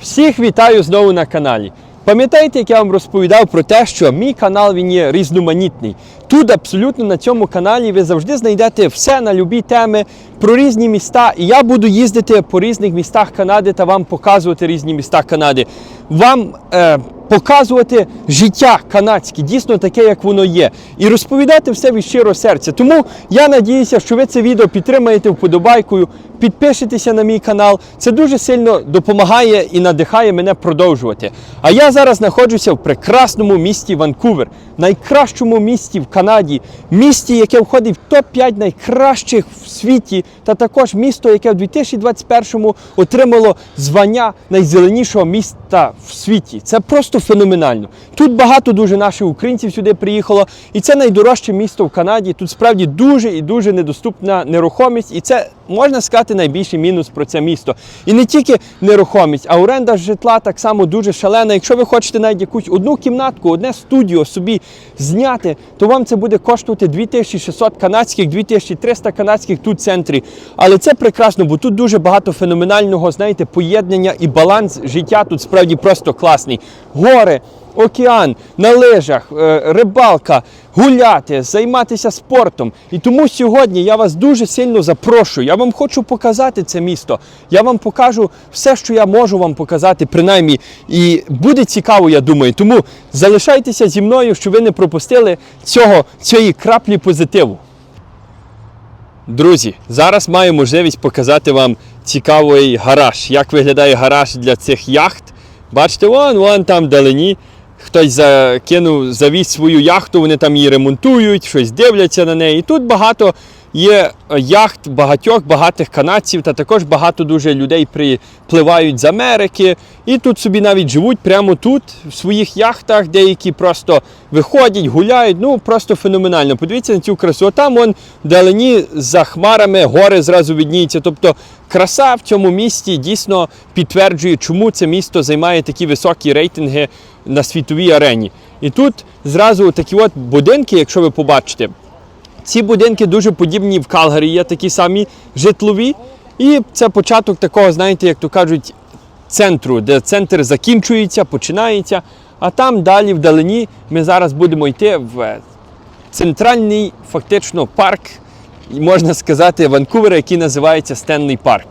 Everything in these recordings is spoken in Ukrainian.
Всіх вітаю знову на каналі. Пам'ятаєте, як я вам розповідав про те, що мій канал він є різноманітний. Тут абсолютно на цьому каналі ви завжди знайдете все на любі теми про різні міста. І я буду їздити по різних містах Канади та вам показувати різні міста Канади. Вам е, показувати життя канадське, дійсно таке, як воно є, і розповідати все від щирого серця. Тому я надіюся, що ви це відео підтримаєте вподобайкою, підпишетеся на мій канал. Це дуже сильно допомагає і надихає мене продовжувати. А я зараз знаходжуся в прекрасному місті Ванкувер, найкращому місті в Канаді, місті, яке входить в топ-5 найкращих в світі, та також місто, яке в 2021-му отримало звання найзеленішого міста в світі. Це просто феноменально. Тут багато дуже наших українців сюди приїхало, і це найдорожче місто в Канаді. Тут справді дуже і дуже недоступна нерухомість, і це можна сказати найбільший мінус про це місто. І не тільки нерухомість, а оренда житла так само дуже шалена. Якщо ви хочете навіть якусь одну кімнатку, одне студіо собі зняти, то вам це буде коштувати 2600 канадських, 2300 канадських тут в центрі. Але це прекрасно, бо тут дуже багато феноменального, знаєте, поєднання і баланс життя тут справді просто класний. Гори. Океан, на лижах, е, рибалка, гуляти, займатися спортом. І тому сьогодні я вас дуже сильно запрошую. Я вам хочу показати це місто. Я вам покажу все, що я можу вам показати, принаймні. І буде цікаво, я думаю. Тому залишайтеся зі мною, щоб ви не пропустили цього, цієї краплі позитиву. Друзі, зараз маю можливість показати вам цікавий гараж. Як виглядає гараж для цих яхт. Бачите, вон, вон там вдалині. Хтось закинув, завіз свою яхту, вони там її ремонтують, щось дивляться на неї. І тут багато є яхт багатьох багатих канадців, та також багато дуже людей припливають з Америки. І тут собі навіть живуть прямо тут, в своїх яхтах, деякі просто виходять, гуляють. Ну просто феноменально. Подивіться на цю красу. Там вон вдалині за хмарами гори зразу відніються. Тобто краса в цьому місті дійсно підтверджує, чому це місто займає такі високі рейтинги на світовій арені. І тут зразу такі от будинки, якщо ви побачите, ці будинки дуже подібні в Калгарі, є такі самі житлові. І це початок такого, знаєте, як то кажуть, центру, де центр закінчується, починається. А там далі вдалині ми зараз будемо йти в центральний фактично парк, можна сказати, Ванкувера, який називається Стенлey Парк.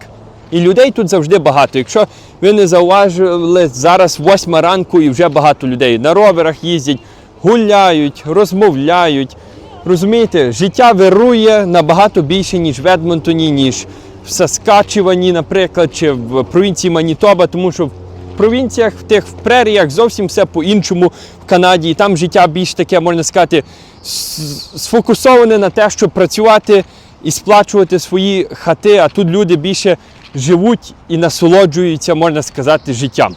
І людей тут завжди багато. Якщо ви не зауважили, зараз восьма ранку і вже багато людей на роверах їздять, гуляють, розмовляють. Розумієте, життя вирує набагато більше, ніж в Едмонтоні, ніж в Саскачевані, наприклад, чи в провінції Манітоба, тому що в провінціях, в тих в преріях зовсім все по-іншому в Канаді. І там життя більш таке, можна сказати, сфокусоване на те, щоб працювати і сплачувати свої хати, а тут люди більше живуть і насолоджуються, можна сказати, життям.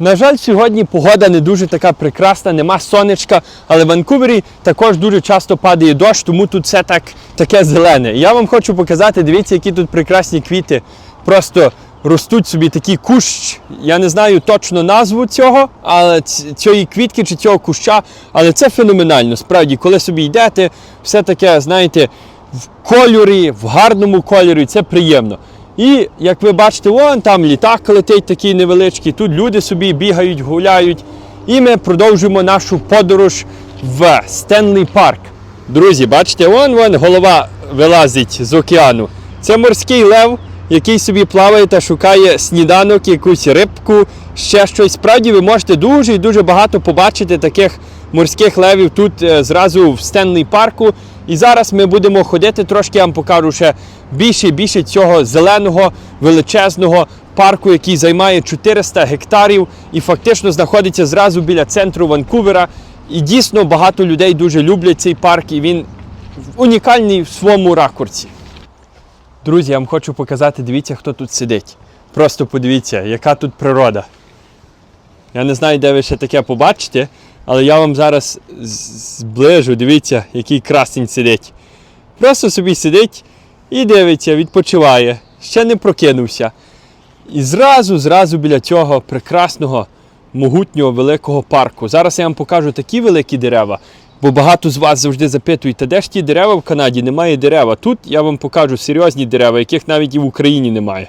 На жаль, сьогодні погода не дуже така прекрасна, нема сонечка, але в Ванкувері також дуже часто падає дощ, тому тут все так, таке зелене. Я вам хочу показати, дивіться, які тут прекрасні квіти. Просто ростуть собі такий кущ. Я не знаю точно назву цього, але цієї квітки чи цього куща, але це феноменально. Справді, коли собі йдете, все таке, знаєте, в кольорі, в гарному кольорі, це приємно. І як ви бачите, вон там літак летить такий невеличкий, тут люди собі бігають, гуляють. І ми продовжуємо нашу подорож в Стенлі Парк. Друзі, бачите, вон вон голова вилазить з океану. Це морський лев, який собі плаває та шукає сніданок, якусь рибку, ще щось. Справді ви можете дуже і дуже багато побачити таких морських левів тут е, зразу в Стенлі парку. І зараз ми будемо ходити трошки, я вам покажу ще більше і більше цього зеленого величезного парку, який займає 400 гектарів і фактично знаходиться зразу біля центру Ванкувера. І дійсно багато людей дуже люблять цей парк, і він унікальний в своєму ракурсі. Друзі, я вам хочу показати, дивіться, хто тут сидить. Просто подивіться, яка тут природа. Я не знаю, де ви ще таке побачите, але я вам зараз зближу, дивіться, який красень сидить. Просто собі сидить і дивиться, відпочиває, ще не прокинувся. І зразу, зразу біля цього прекрасного, могутнього великого парку. Зараз я вам покажу такі великі дерева, бо багато з вас завжди запитують, та де ж ті дерева в Канаді? Немає дерева. Тут я вам покажу серйозні дерева, яких навіть і в Україні немає.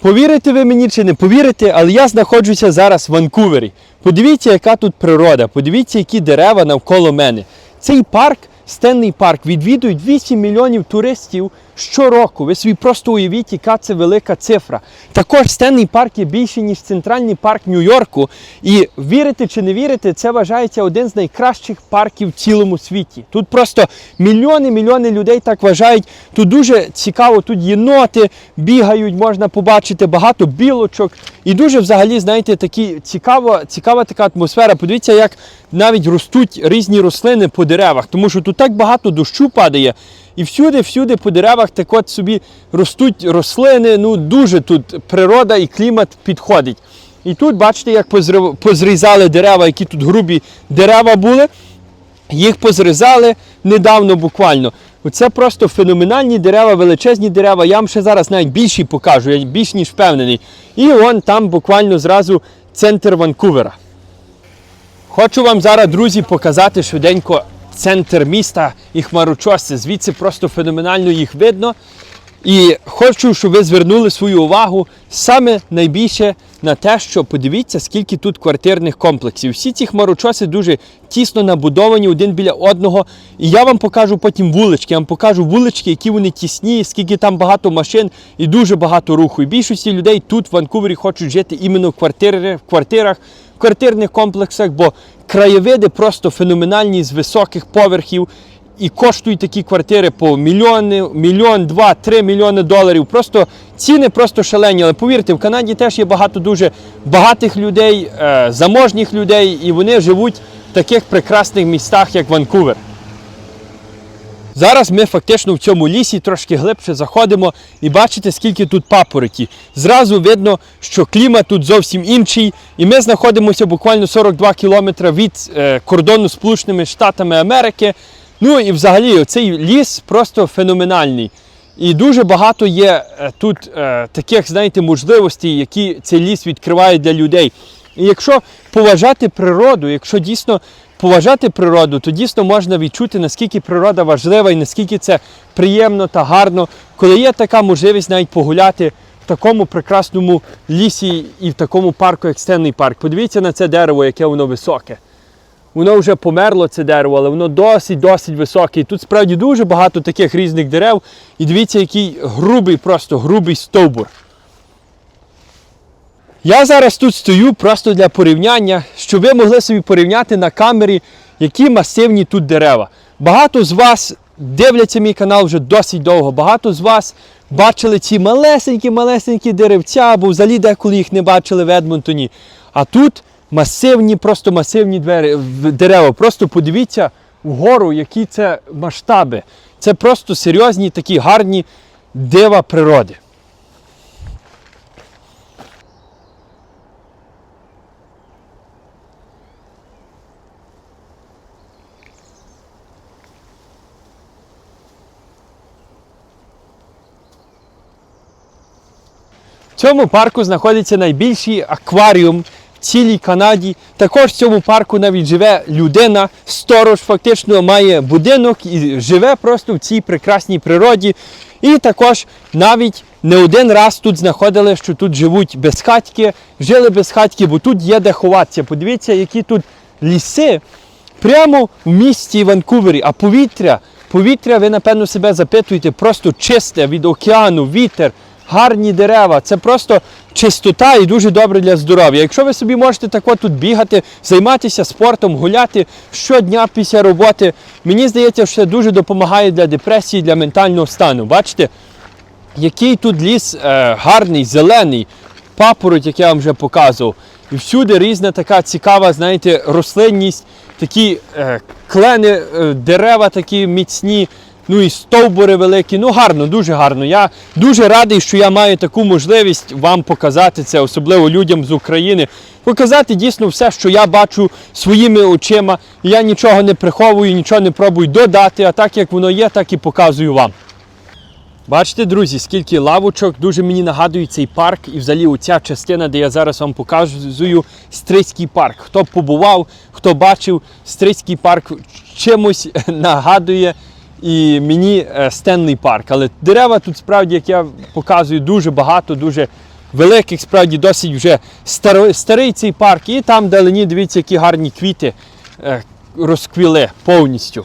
Повірите ви мені чи не повірите, але я знаходжуся зараз в Ванкувері. Подивіться, яка тут природа, подивіться, які дерева навколо мене. Цей парк, Стенний парк, відвідують 8 мільйонів туристів щороку. Ви собі просто уявіть, яка це велика цифра. Також Стенний парк є більший, ніж центральний парк Нью-Йорку. І вірите чи не вірите, це вважається один з найкращих парків в цілому світі. Тут просто мільйони, мільйони людей так вважають. Тут дуже цікаво, тут єноти бігають, можна побачити багато білочок. І дуже взагалі, знаєте, такі цікаво, цікава така атмосфера. Подивіться, як навіть ростуть різні рослини по деревах, тому що тут так багато дощу падає. І всюди, всюди по деревах так от собі ростуть рослини. Ну дуже тут природа і клімат підходить. І тут бачите, як позрізали дерева, які тут грубі дерева були. Їх позрізали недавно буквально. Оце просто феноменальні дерева, величезні дерева. Я вам ще зараз навіть більші покажу, я більш ніж впевнений. І вон там буквально зразу центр Ванкувера. Хочу вам зараз, друзі, показати швиденько центр міста і хмарочосці. Звідси просто феноменально їх видно. І хочу, щоб ви звернули свою увагу саме найбільше на те, що подивіться, скільки тут квартирних комплексів. Всі ці хмарочоси дуже тісно набудовані один біля одного. І я вам покажу потім вулички. Я вам покажу вулички, які вони тісні, скільки там багато машин і дуже багато руху. І більшості людей тут в Ванкувері хочуть жити іменно в, квартирах, в квартирних комплексах, бо краєвиди просто феноменальні з високих поверхів. І коштують такі квартири по мільйони, мільйон, два, три мільйони доларів. Просто ціни просто шалені. Але повірте, в Канаді теж є багато дуже багатих людей, е, заможніх людей, і вони живуть в таких прекрасних містах, як Ванкувер. Зараз ми фактично в цьому лісі трошки глибше заходимо і бачите, скільки тут папороті. Зразу видно, що клімат тут зовсім інший. І ми знаходимося буквально 42 кілометри від е, кордону з Сполученими Штатами Америки. Ну і взагалі цей ліс просто феноменальний. І дуже багато є е, тут е, таких, знаєте, можливостей, які цей ліс відкриває для людей. І якщо поважати природу, якщо дійсно поважати природу, то дійсно можна відчути, наскільки природа важлива і наскільки це приємно та гарно, коли є така можливість навіть погуляти в такому прекрасному лісі і в такому парку, як Стенний парк. Подивіться на це дерево, яке воно високе. Воно вже померло це дерево, але воно досить-досить високе. І тут справді дуже багато таких різних дерев. І дивіться, який грубий, просто грубий стовбур. Я зараз тут стою просто для порівняння, щоб ви могли собі порівняти на камері, які масивні тут дерева. Багато з вас дивляться мій канал вже досить довго. Багато з вас бачили ці малесенькі-малесенькі деревця, або взагалі деколи їх не бачили в Едмонтоні. А тут масивні, просто масивні двері, дерева. Просто подивіться вгору, які це масштаби. Це просто серйозні такі гарні дива природи. Цьому парку знаходиться найбільший акваріум в цілій Канаді. Також в цьому парку навіть живе людина, сторож фактично має будинок і живе просто в цій прекрасній природі. І також навіть не один раз тут знаходили, що тут живуть безхатьки, жили безхатьки, бо тут є де ховатися. Подивіться, які тут ліси прямо в місті Ванкувері, а повітря, повітря, ви напевно себе запитуєте, просто чисте від океану, вітер, гарні дерева. Це просто чистота і дуже добре для здоров'я. Якщо ви собі можете так от тут бігати, займатися спортом, гуляти щодня після роботи, мені здається, що це дуже допомагає для депресії, для ментального стану. Бачите, який тут ліс е, гарний, зелений, папороть, як я вам вже показував. І всюди різна така цікава, знаєте, рослинність, такі е, клени, е, дерева такі міцні, ну і стовбури великі. Ну гарно, дуже гарно. Я дуже радий, що я маю таку можливість вам показати це, особливо людям з України. Показати дійсно все, що я бачу своїми очима. Я нічого не приховую, нічого не пробую додати, а так як воно є, так і показую вам. Бачите, друзі, скільки лавочок, дуже мені нагадує цей парк і взагалі оця частина, де я зараз вам показую, Стрийський парк. Хто побував, хто бачив, Стрийський парк чимось нагадує і мені е, Стенний парк. Але дерева тут справді, як я показую, дуже багато, дуже великих, справді досить вже старий, старий цей парк. І там вдалині, дивіться, які гарні квіти е, розквіли повністю.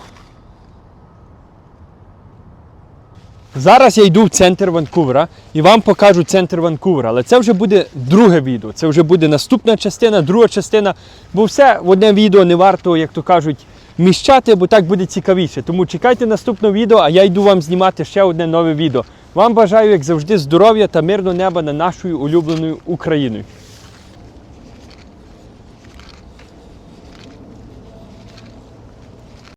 Зараз я йду в центр Ванкувера і вам покажу центр Ванкувера. Але це вже буде друге відео. Це вже буде наступна частина, друга частина. Бо все в одне відео не варто, як то кажуть, міщати, бо так буде цікавіше. Тому чекайте наступного відео, а я йду вам знімати ще одне нове відео. Вам бажаю, як завжди, здоров'я та мирного неба над нашою улюбленою Україною.